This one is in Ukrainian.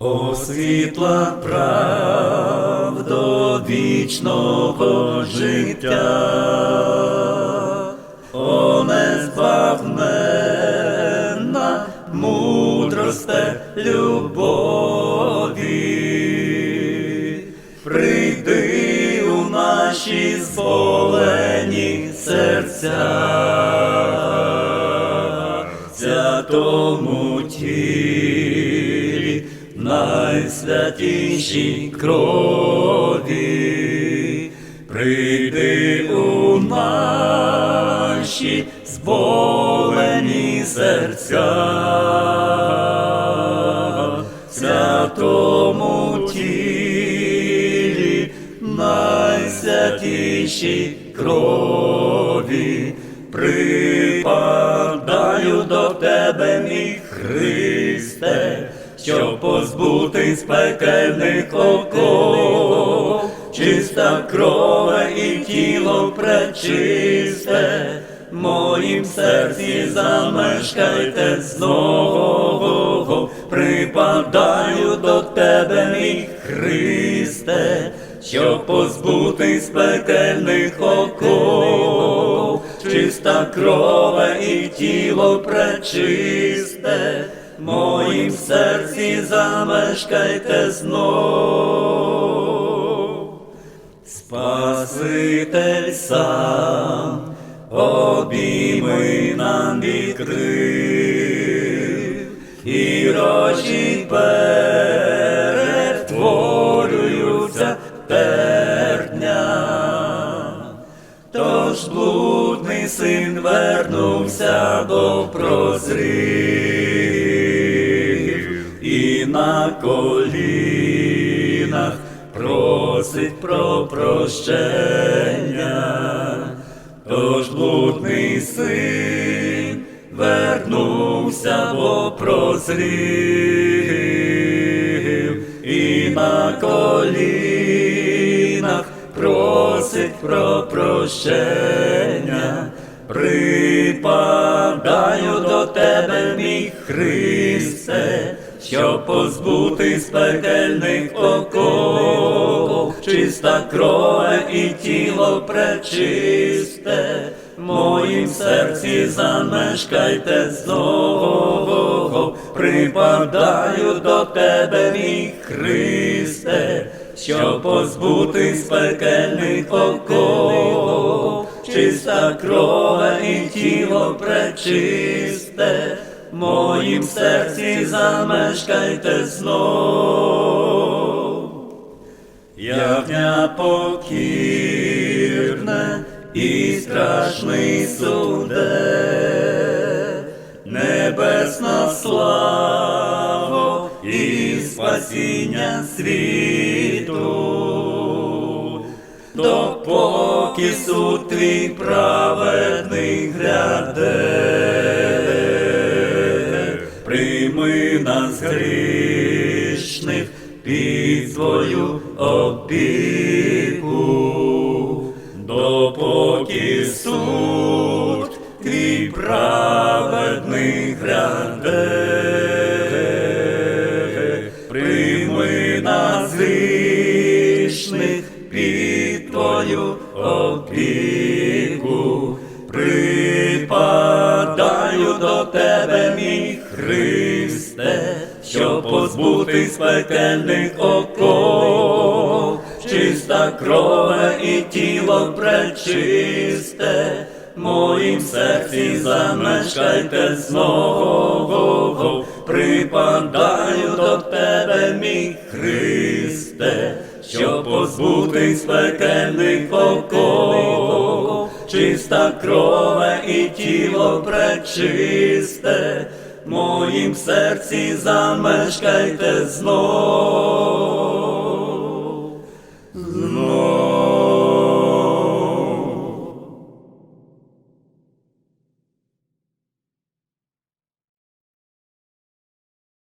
О світла правда вічного життя, о незбагненна мудросте любові, прийди у наші зболені серця, святому тілі, найсвятішій крові, прийди у наші зболені серця, святому тілі, найсвятішій крові, припадаю до тебе, мій Христе, щоб позбутись пекельних оков, чиста кров і тіло пречисте, в моїм серці замешкайте знову, припадаю до тебе, мій Христе, щоб позбутись пекельних оков, чиста кров і тіло пречисте, моїм серці замешкайте знов. Спаситель сам обійми нам відкрив, і рожі перетворюються тердня. Тож блудний син вернувся до прозрів на колінах просить про прощення. Тож блудний син вернувся, бо прозрів і на колінах просить про прощення. Припадаю до тебе, мій Христе, щоб позбутись пекельних оков, чиста кров і тіло пречисте, в моїм серці замешкайте знову, припадаю до тебе, мій Христе, щоб позбутись пекельних оков, чиста кров і тіло пречисте, моїм серці замешкайте знов. Ягня покірне і страшний суде, небесна слава і спасіння світу, допоки суд твій праведний гряде, нас грішних під свою опіку, допоки суд твій праведний гряде, прийми нас грішних під твою опіку, припадаю до тебе, мій Христе, щоб позбутись пекельних оков, чиста кров і тіло пречисте, моїм серці замешкайте знову, припадаю до тебе, мій Христе, щоб позбутись пекельних оков, чиста кров і тіло пречисте, моїм серці замешкайте знов.